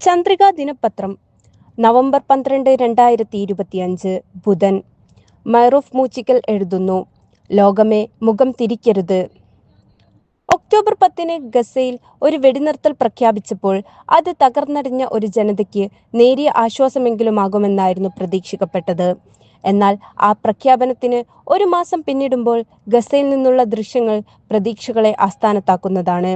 ചന്ദ്രിക ദിനപത്രം നവംബർ പന്ത്രണ്ട് രണ്ടായിരത്തി ഇരുപത്തിയഞ്ച് ബുധൻ. മൈറോഫ് മൂച്ചിക്കൽ എഴുതുന്നു ലോകമേ മുഖം തിരിക്കരുത്. ഒക്ടോബർ പത്തിന് ഗസയിൽ ഒരു വെടിനിർത്തൽ പ്രഖ്യാപിച്ചപ്പോൾ അത് തകർന്നടിഞ്ഞ ഒരു ജനതയ്ക്ക് നേരിയ ആശ്വാസമെങ്കിലുമാകുമെന്നായിരുന്നു പ്രതീക്ഷിക്കപ്പെട്ടത്. എന്നാൽ ആ പ്രഖ്യാപനത്തിന് ഒരു മാസം പിന്നിടുമ്പോൾ ഗസയിൽ നിന്നുള്ള ദൃശ്യങ്ങൾ പ്രതീക്ഷകളെ ആസ്ഥാനത്താക്കുന്നതാണ്.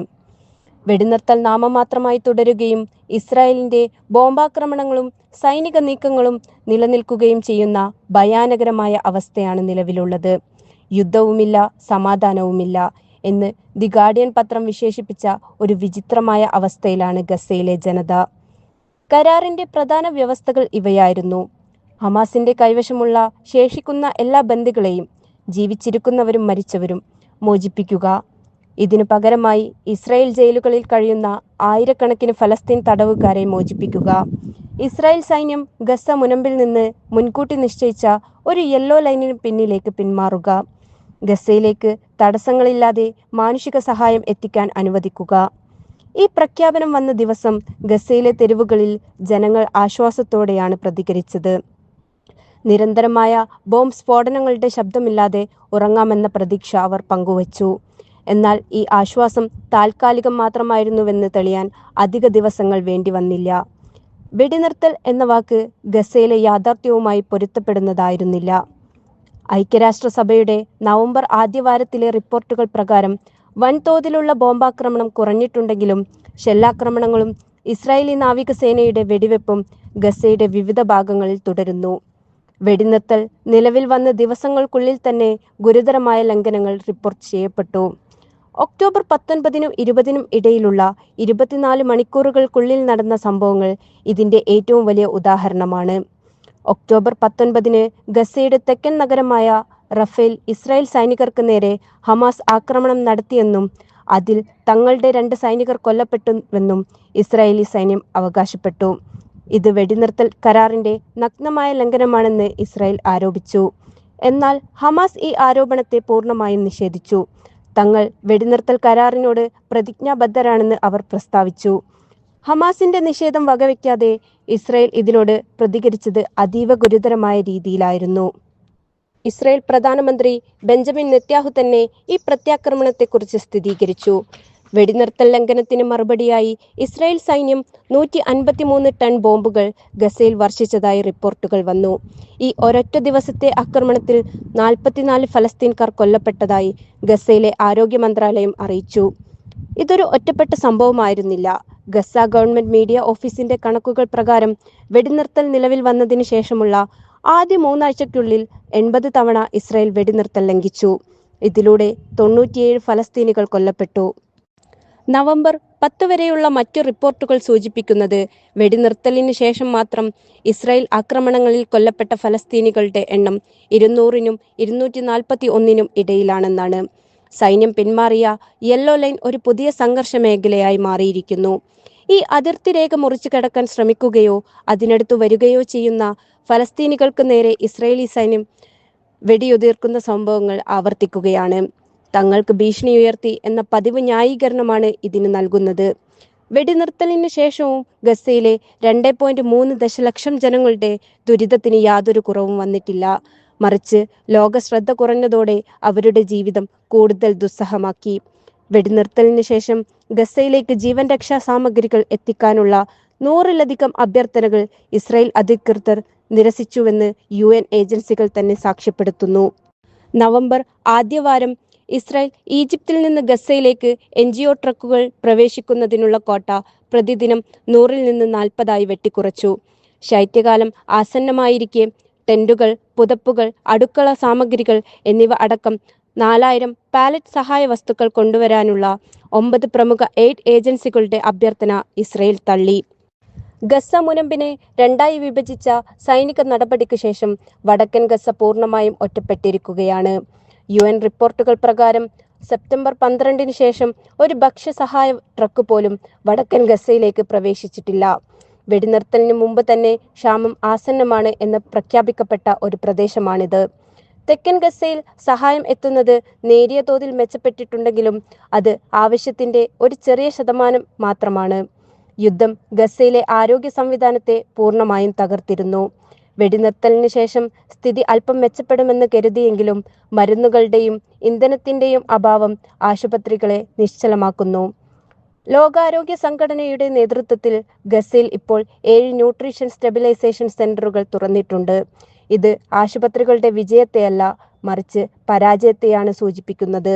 വെടിനിർത്തൽ നാമമാത്രമായി തുടരുകയും ഇസ്രായേലിന്റെ ബോംബാക്രമണങ്ങളും സൈനിക നീക്കങ്ങളും നിലനിൽക്കുകയും ചെയ്യുന്ന ഭയാനകരമായ അവസ്ഥയാണ് നിലവിലുള്ളത്. യുദ്ധവുമില്ല സമാധാനവുമില്ല എന്ന് ദി ഗാർഡിയൻ പത്രം വിശേഷിപ്പിച്ച ഒരു വിചിത്രമായ അവസ്ഥയിലാണ് ഗസയിലെ ജനത. കരാറിന്റെ പ്രധാന വ്യവസ്ഥകൾ ഇവയായിരുന്നു. ഹമാസിന്റെ കൈവശമുള്ള ശേഷിക്കുന്ന എല്ലാ ബന്ധുക്കളെയും ജീവിച്ചിരിക്കുന്നവരും മരിച്ചവരും മോചിപ്പിക്കുക ഇതിനു പകരമായി ഇസ്രായേൽ ജയിലുകളിൽ കഴിയുന്ന ആയിരക്കണക്കിന് ഫലസ്തീൻ തടവുകാരെ മോചിപ്പിക്കുക. ഇസ്രായേൽ സൈന്യം ഗസ മുനമ്പിൽ നിന്ന് മുൻകൂട്ടി നിശ്ചയിച്ച ഒരു യെല്ലോ ലൈനിന് പിന്നിലേക്ക് പിന്മാറുക. ഗസയിലേക്ക് തടസ്സങ്ങളില്ലാതെ മാനുഷിക സഹായം എത്തിക്കാൻ അനുവദിക്കുക. ഈ പ്രഖ്യാപനം വന്ന ദിവസം ഗസയിലെ തെരുവുകളിൽ ജനങ്ങൾ ആശ്വാസത്തോടെയാണ് പ്രതികരിച്ചത്. നിരന്തരമായ ബോംബ് സ്ഫോടനങ്ങളുടെ ശബ്ദമില്ലാതെ ഉറങ്ങാമെന്ന പ്രതീക്ഷ അവർ പങ്കുവച്ചു. എന്നാൽ ഈ ആശ്വാസം താൽക്കാലികം മാത്രമായിരുന്നുവെന്ന് തെളിയാൻ അധിക ദിവസങ്ങൾ വേണ്ടി വന്നില്ല വെടിനിർത്തൽ എന്ന വാക്ക് ഗസയിലെ യാഥാർത്ഥ്യവുമായി പൊരുത്തപ്പെടുന്നതായിരുന്നില്ല. ഐക്യരാഷ്ട്രസഭയുടെ നവംബർ ആദ്യവാരത്തിലെ റിപ്പോർട്ടുകൾ പ്രകാരം വൻതോതിലുള്ള ബോംബാക്രമണം കുറഞ്ഞിട്ടുണ്ടെങ്കിലും ഷെല്ലാക്രമണങ്ങളും ഇസ്രായേലി നാവികസേനയുടെ വെടിവെപ്പും ഗസയുടെ വിവിധ ഭാഗങ്ങളിൽ തുടരുന്നു. വെടിനിർത്തൽ നിലവിൽ വന്ന ദിവസങ്ങൾക്കുള്ളിൽ തന്നെ ഗുരുതരമായ ലംഘനങ്ങൾ റിപ്പോർട്ട് ചെയ്യപ്പെട്ടു. ഒക്ടോബർ പത്തൊൻപതിനും ഇരുപതിനും ഇടയിലുള്ള ഇരുപത്തിനാല് മണിക്കൂറുകൾക്കുള്ളിൽ നടന്ന സംഭവങ്ങൾ ഇതിന്റെ ഏറ്റവും വലിയ ഉദാഹരണമാണ്. ഒക്ടോബർ പത്തൊൻപതിന് ഗസയുടെ തെക്കൻ നഗരമായ റഫേൽ ഇസ്രായേൽ സൈനികർക്ക് നേരെ ഹമാസ് ആക്രമണം നടത്തിയെന്നും അതിൽ തങ്ങളുടെ രണ്ട് സൈനികർ കൊല്ലപ്പെട്ടുവെന്നും ഇസ്രായേലി സൈന്യം അവകാശപ്പെട്ടു. ഇത് വെടിനിർത്തൽ കരാറിന്റെ നഗ്നമായ ലംഘനമാണെന്ന് ഇസ്രായേൽ ആരോപിച്ചു. എന്നാൽ ഹമാസ് ഈ ആരോപണത്തെ പൂർണമായും നിഷേധിച്ചു. തങ്ങൾ വെടിനിർത്തൽ കരാറിനോട് പ്രതിജ്ഞാബദ്ധരാണെന്ന് അവർ പ്രസ്താവിച്ചു. ഹമാസിന്റെ നിഷേധം വകവയ്ക്കാതെ ഇസ്രയേൽ ഇതിനോട് പ്രതികരിച്ചത് അതീവ ഗുരുതരമായ രീതിയിലായിരുന്നു. ഇസ്രയേൽ പ്രധാനമന്ത്രി ബെഞ്ചമിൻ നെത്യാഹു തന്നെ ഈ പ്രത്യാക്രമണത്തെക്കുറിച്ച് സ്ഥിരീകരിച്ചു. വെടിനിർത്തൽ ലംഘനത്തിന് മറുപടിയായി ഇസ്രായേൽ സൈന്യം നൂറ്റി അൻപത്തിമൂന്ന് ടൺ ബോംബുകൾ ഗസയിൽ വർഷിച്ചതായി റിപ്പോർട്ടുകൾ വന്നു. ഈ ഒരൊറ്റ ദിവസത്തെ ആക്രമണത്തിൽ നാൽപ്പത്തിനാല് ഫലസ്തീൻകാർ കൊല്ലപ്പെട്ടതായി ഗസയിലെ ആരോഗ്യ മന്ത്രാലയം അറിയിച്ചു. ഇതൊരു ഒറ്റപ്പെട്ട സംഭവമായിരുന്നില്ല. ഗസ ഗവൺമെന്റ് മീഡിയ ഓഫീസിന്റെ കണക്കുകൾ പ്രകാരം വെടിനിർത്തൽ നിലവിൽ വന്നതിന് ശേഷമുള്ള ആദ്യ മൂന്നാഴ്ചയ്ക്കുള്ളിൽ എൺപത് തവണ ഇസ്രായേൽ വെടിനിർത്തൽ ലംഘിച്ചു. ഇതിലൂടെ തൊണ്ണൂറ്റിയേഴ് ഫലസ്തീനികൾ കൊല്ലപ്പെട്ടു. നവംബർ പത്ത് വരെയുള്ള മറ്റു റിപ്പോർട്ടുകൾ സൂചിപ്പിക്കുന്നത് വെടിനിർത്തലിന് ശേഷം മാത്രം ഇസ്രായേൽ ആക്രമണങ്ങളിൽ കൊല്ലപ്പെട്ട ഫലസ്തീനികളുടെ എണ്ണം ഇരുന്നൂറിനും ഇരുന്നൂറ്റി നാൽപ്പത്തി ഒന്നിനും ഇടയിലാണെന്നാണ്. സൈന്യം പിന്മാറിയ യെല്ലോ ലൈൻ ഒരു പുതിയ സംഘർഷ മേഖലയായി മാറിയിരിക്കുന്നു. ഈ അതിർത്തി രേഖ മുറിച്ചു കടക്കാൻ ശ്രമിക്കുകയോ അതിനടുത്തു വരികയോ ചെയ്യുന്ന ഫലസ്തീനികൾക്ക് നേരെ ഇസ്രായേലി സൈന്യം വെടിയുതിർക്കുന്ന സംഭവങ്ങൾ ആവർത്തിക്കുകയാണ്. തങ്ങൾക്ക് ഭീഷണി ഉയർത്തി എന്ന പതിവ് ന്യായീകരണമാണ് ഇതിന് നൽകുന്നത്. വെടിനിർത്തലിന് ശേഷവും ഗസയിലെ രണ്ട് പോയിന്റ് മൂന്ന് ദശലക്ഷം ജനങ്ങളുടെ ദുരിതത്തിന് യാതൊരു കുറവും വന്നിട്ടില്ല. മറിച്ച് ലോക ശ്രദ്ധ കുറഞ്ഞതോടെ അവരുടെ ജീവിതം കൂടുതൽ ദുസ്സഹമാക്കി. വെടിനിർത്തലിന് ശേഷം ഗസയിലേക്ക് ജീവൻ രക്ഷാ സാമഗ്രികൾ എത്തിക്കാനുള്ള നൂറിലധികം അഭ്യർത്ഥനകൾ ഇസ്രായേൽ അധികൃതർ നിരസിച്ചുവെന്ന് യു ഏജൻസികൾ തന്നെ സാക്ഷ്യപ്പെടുത്തുന്നു. നവംബർ ആദ്യവാരം ഇസ്രായേൽ ഈജിപ്തിൽ നിന്ന് ഗസയിലേക്ക് എൻ ജി ഒ ട്രക്കുകൾ പ്രവേശിക്കുന്നതിനുള്ള കോട്ട പ്രതിദിനം നൂറിൽ നിന്ന് നാൽപ്പതായി വെട്ടിക്കുറച്ചു. ശൈത്യകാലം ആസന്നമായിരിക്കെ ടെന്റുകൾ പുതപ്പുകൾ അടുക്കള സാമഗ്രികൾ എന്നിവ അടക്കം നാലായിരം പാലറ്റ് സഹായ വസ്തുക്കൾ കൊണ്ടുവരാനുള്ള ഒമ്പത് പ്രമുഖ എയ്ഡ് ഏജൻസികളുടെ അഭ്യർത്ഥന ഇസ്രയേൽ തള്ളി. ഗസ മുനമ്പിനെ രണ്ടായി വിഭജിച്ച സൈനിക നടപടിക്ക് ശേഷം വടക്കൻ ഗസ പൂർണമായും ഒറ്റപ്പെട്ടിരിക്കുകയാണ്. യു എൻ റിപ്പോർട്ടുകൾ പ്രകാരം സെപ്റ്റംബർ പന്ത്രണ്ടിന് ശേഷം ഒരു ഭക്ഷ്യസഹായ ട്രക്ക് പോലും വടക്കൻ ഗസയിലേക്ക് പ്രവേശിച്ചിട്ടില്ല. വെടിനിർത്തലിന് മുമ്പ് തന്നെ ക്ഷാമം ആസന്നമാണ് എന്ന് പ്രഖ്യാപിക്കപ്പെട്ട ഒരു പ്രദേശമാണിത്. തെക്കൻ ഗസയിൽ സഹായം എത്തുന്നത് നേരിയ തോതിൽ മെച്ചപ്പെട്ടിട്ടുണ്ടെങ്കിലും അത് ആവശ്യത്തിന്റെ ഒരു ചെറിയ ശതമാനം മാത്രമാണ്. യുദ്ധം ഗസയിലെ ആരോഗ്യ സംവിധാനത്തെ പൂർണമായും തകർത്തിരുന്നു. വെടിനിർത്തലിന് ശേഷം സ്ഥിതി അല്പം മെച്ചപ്പെടുമെന്ന് കരുതിയെങ്കിലും മരുന്നുകളുടെയും ഇന്ധനത്തിന്റെയും അഭാവം ആശുപത്രികളെ നിശ്ചലമാക്കുന്നു. ലോകാരോഗ്യ സംഘടനയുടെ നേതൃത്വത്തിൽ ഗസയിൽ ഇപ്പോൾ ഏഴ് ന്യൂട്രീഷൻ സ്റ്റെബിലൈസേഷൻ സെന്ററുകൾ തുറന്നിട്ടുണ്ട്. ഇത് ആശുപത്രികളുടെ വിജയത്തെയല്ല മറിച്ച് പരാജയത്തെയാണ് സൂചിപ്പിക്കുന്നത്.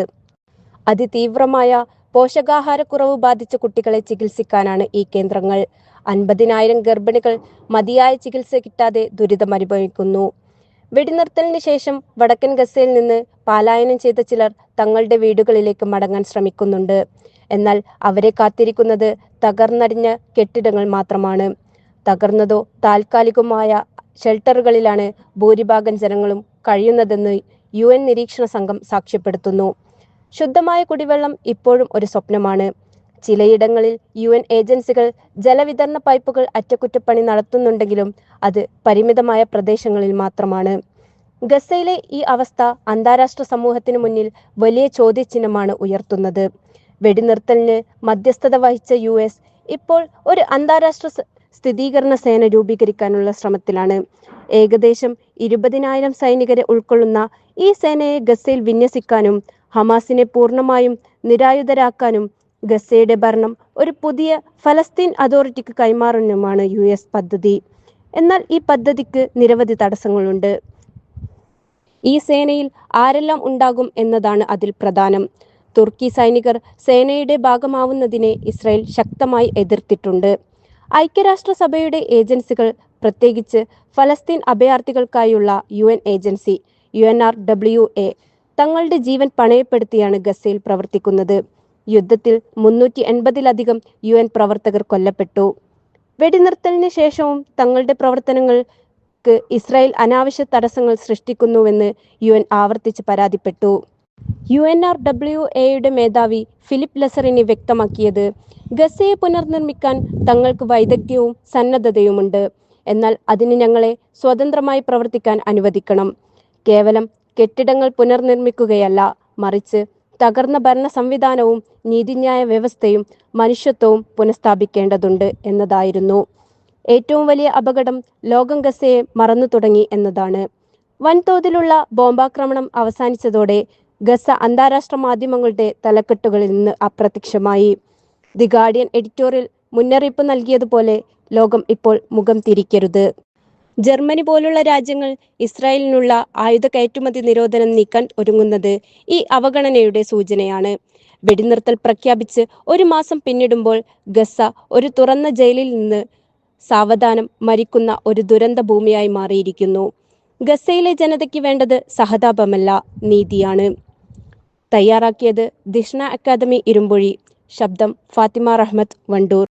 അതിതീവ്രമായ പോഷകാഹാരക്കുറവ് ബാധിച്ച കുട്ടികളെ ചികിത്സിക്കാനാണ് ഈ കേന്ദ്രങ്ങൾ. അൻപതിനായിരം ഗർഭിണികൾ മതിയായ ചികിത്സ കിട്ടാതെ ദുരിതം അനുഭവിക്കുന്നു. വെടിനിർത്തലിന് ശേഷം വടക്കൻ ഗസയിൽ നിന്ന് പാലായനം ചെയ്ത ചിലർ തങ്ങളുടെ വീടുകളിലേക്ക് മടങ്ങാൻ ശ്രമിക്കുന്നുണ്ട്. എന്നാൽ അവരെ കാത്തിരിക്കുന്നത് തകർന്നടിഞ്ഞ കെട്ടിടങ്ങൾ മാത്രമാണ്. തകർന്നതോ താൽക്കാലികമായ ഷെൽട്ടറുകളിലാണ് ഭൂരിഭാഗം ജനങ്ങളും കഴിയുന്നതെന്ന് യു നിരീക്ഷണ സംഘം സാക്ഷ്യപ്പെടുത്തുന്നു. ശുദ്ധമായ കുടിവെള്ളം ഇപ്പോഴും ഒരു സ്വപ്നമാണ്. ചിലയിടങ്ങളിൽ യു എൻ ഏജൻസികൾ ജലവിതരണ പൈപ്പുകൾ അറ്റകുറ്റപ്പണി നടത്തുന്നുണ്ടെങ്കിലും അത് പരിമിതമായ പ്രദേശങ്ങളിൽ മാത്രമാണ്. ഗസയിലെ ഈ അവസ്ഥ അന്താരാഷ്ട്ര സമൂഹത്തിന് മുന്നിൽ വലിയ ചോദ്യചിഹ്നമാണ് ഉയർത്തുന്നത്. വെടിനിർത്തലിന് മധ്യസ്ഥത വഹിച്ച യു എസ് ഇപ്പോൾ ഒരു അന്താരാഷ്ട്ര സ്ഥിരീകരണ സേന രൂപീകരിക്കാനുള്ള ശ്രമത്തിലാണ്. ഏകദേശം ഇരുപതിനായിരം സൈനികരെ ഉൾക്കൊള്ളുന്ന ഈ സേനയെ ഗസയിൽ വിന്യസിക്കാനും ഹമാസിനെ പൂർണമായും നിരായുധരാക്കാനും ഗസയുടെ ഭരണം ഒരു പുതിയ ഫലസ്തീൻ അതോറിറ്റിക്ക് കൈമാറുന്നുമാണ് യു എസ് പദ്ധതി. എന്നാൽ ഈ പദ്ധതിക്ക് നിരവധി തടസ്സങ്ങളുണ്ട്. ഈ സേനയിൽ ആരെല്ലാം ഉണ്ടാകും എന്നതാണ് അതിൽ പ്രധാനം. തുർക്കി സൈനികർ സേനയുടെ ഭാഗമാവുന്നതിനെ ഇസ്രായേൽ ശക്തമായി എതിർത്തിട്ടുണ്ട്. ഐക്യരാഷ്ട്രസഭയുടെ ഏജൻസികൾ പ്രത്യേകിച്ച് ഫലസ്തീൻ അഭയാർത്ഥികൾക്കായുള്ള U N agency U N R W A തങ്ങളുടെ ജീവൻ പണയപ്പെടുത്തിയാണ് ഗസയിൽ പ്രവർത്തിക്കുന്നത്. യുദ്ധത്തിൽ മുന്നൂറ്റി എൺപതിലധികം യു എൻ പ്രവർത്തകർ കൊല്ലപ്പെട്ടു. വെടിനിർത്തലിന് ശേഷവും തങ്ങളുടെ പ്രവർത്തനങ്ങൾക്ക് ഇസ്രായേൽ അനാവശ്യ തടസ്സങ്ങൾ സൃഷ്ടിക്കുന്നുവെന്ന് യു എൻ ആവർത്തിച്ച് പരാതിപ്പെട്ടു. യു എൻ ആർ ഡബ്ല്യു എയുടെ മേധാവി ഫിലിപ്പ് ലസറിനി വ്യക്തമാക്കിയത് ഗസയെ പുനർനിർമ്മിക്കാൻ തങ്ങൾക്ക് വൈദഗ്ധ്യവും സന്നദ്ധതയുമുണ്ട്. എന്നാൽ അതിന് ഞങ്ങളെ സ്വതന്ത്രമായി പ്രവർത്തിക്കാൻ അനുവദിക്കണം. കേവലം കെട്ടിടങ്ങൾ പുനർനിർമ്മിക്കുകയല്ല മറിച്ച് തകർന്ന ഭരണ സംവിധാനവും നീതിന്യായ വ്യവസ്ഥയും മനുഷ്യത്വവും പുനഃസ്ഥാപിക്കേണ്ടതുണ്ട് എന്നതായിരുന്നു. ഏറ്റവും വലിയ അപകടം ലോകം ഗസയെ മറന്നു തുടങ്ങി എന്നതാണ്. വൻതോതിലുള്ള ബോംബാക്രമണം അവസാനിച്ചതോടെ ഗസ അന്താരാഷ്ട്ര മാധ്യമങ്ങളുടെ തലക്കെട്ടുകളിൽ നിന്ന് അപ്രത്യക്ഷമായി. ദി ഗാർഡിയൻ എഡിറ്റോറിയൽ മുന്നറിയിപ്പ് നൽകിയതുപോലെ ലോകം ഇപ്പോൾ മുഖം തിരിക്കരുത്. ജർമ്മനി പോലുള്ള രാജ്യങ്ങൾ ഇസ്രായേലിനുള്ള ആയുധ കയറ്റുമതി നിരോധനം നീക്കാൻ ഒരുങ്ങുന്നത് ഈ അവഗണനയുടെ സൂചനയാണ്. വെടിനിർത്തൽ പ്രഖ്യാപിച്ച് ഒരു മാസം പിന്നിടുമ്പോൾ ഗസ ഒരു തുറന്ന ജയിലിൽ നിന്ന് സാവധാനം മരിക്കുന്ന ഒരു ദുരന്ത ഭൂമിയായി മാറിയിരിക്കുന്നു. ഗസയിലെ ജനതയ്ക്ക് വേണ്ടത് സഹതാപമല്ല നീതിയാണ്. തയ്യാറാക്കിയത് ദിഷ്ണ അക്കാദമി ഇരുമ്പൊഴി. ശബ്ദം ഫാത്തിമ റഹ്മത്ത് വണ്ടൂർ.